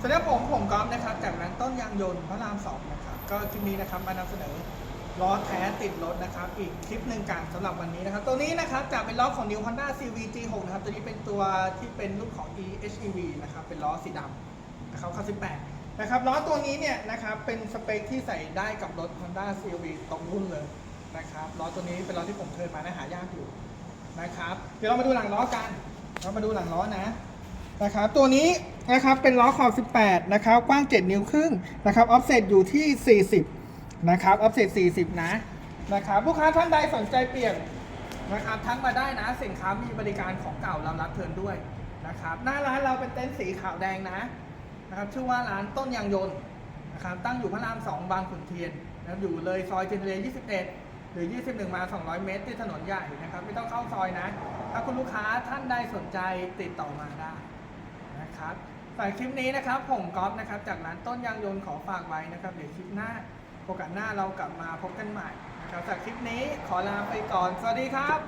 สวัสดีครับผมผมก๊อฟนะครับจากร้านต้นยางยนต์พระรามสองนะครับก็คลิปนี้นะครับมานำเสนอล้อแท้ติดรถนะครับ อีกคลิปหนึ่งกันสำหรับวันนี้นะครับ ตัวนี้นะครับจะเป็นล้อของ New Honda CVG 6นะครับ ตัวนี้เป็นตัวที่เป็นรุ่นของ EHEV นะครับ เป็นล้อสีดำนะครับคัน18 นะครับล้อตัวนี้เนี่ยนะครับเป็นสเปคที่ใส่ได้กับรถ Honda CRV ตรงรุ่นเลยนะครับล้อตัวนี้เป็นล้อที่ผมเทิร์นมานะหายากอยู่นะครับ เดี๋ยวเรามาดูหลังล้อกัน เรามาดูหลังล้อนะนะครับ ตัวนี้ นะครับเป็นล้อขอบ 18 นะครับ กว้าง 7 นิ้วครึ่งนะครับออฟเซตอยู่ที่ 40 นะครับออฟเซต40 นะนะครับลูกค้าท่านใดสนใจเปลี่ยนนะครับทักมาได้นะสินค้ามีบริการของเก่าเรารับเทินด้วยนะครับหน้าร้านเราเป็นเต็นท์สีขาวแดงนะนะครับชื่อว่าร้านต้นยางยนต์นะครับตั้งอยู่พระราม 2 บางขุนเทียนนะครับอยู่เลยซอยเจนเร21 หรือ 21 มา 200 เมตรที่ถนนใหญ่นะครับไม่ต้องเข้าซอยนะ ถ้าคุณลูกค้าท่านใดสนใจติดต่อมาได้นะครับ สายคลิปนี้นะครับ ผมก๊อฟนะครับ จากร้านต้นยางยนต์ขอฝากไว้นะครับ เดี๋ยวคลิปหน้าโอกาสหน้าเรากลับมาพบกันใหม่นะครับจากคลิปนี้ขอลาไปก่อน สวัสดีครับ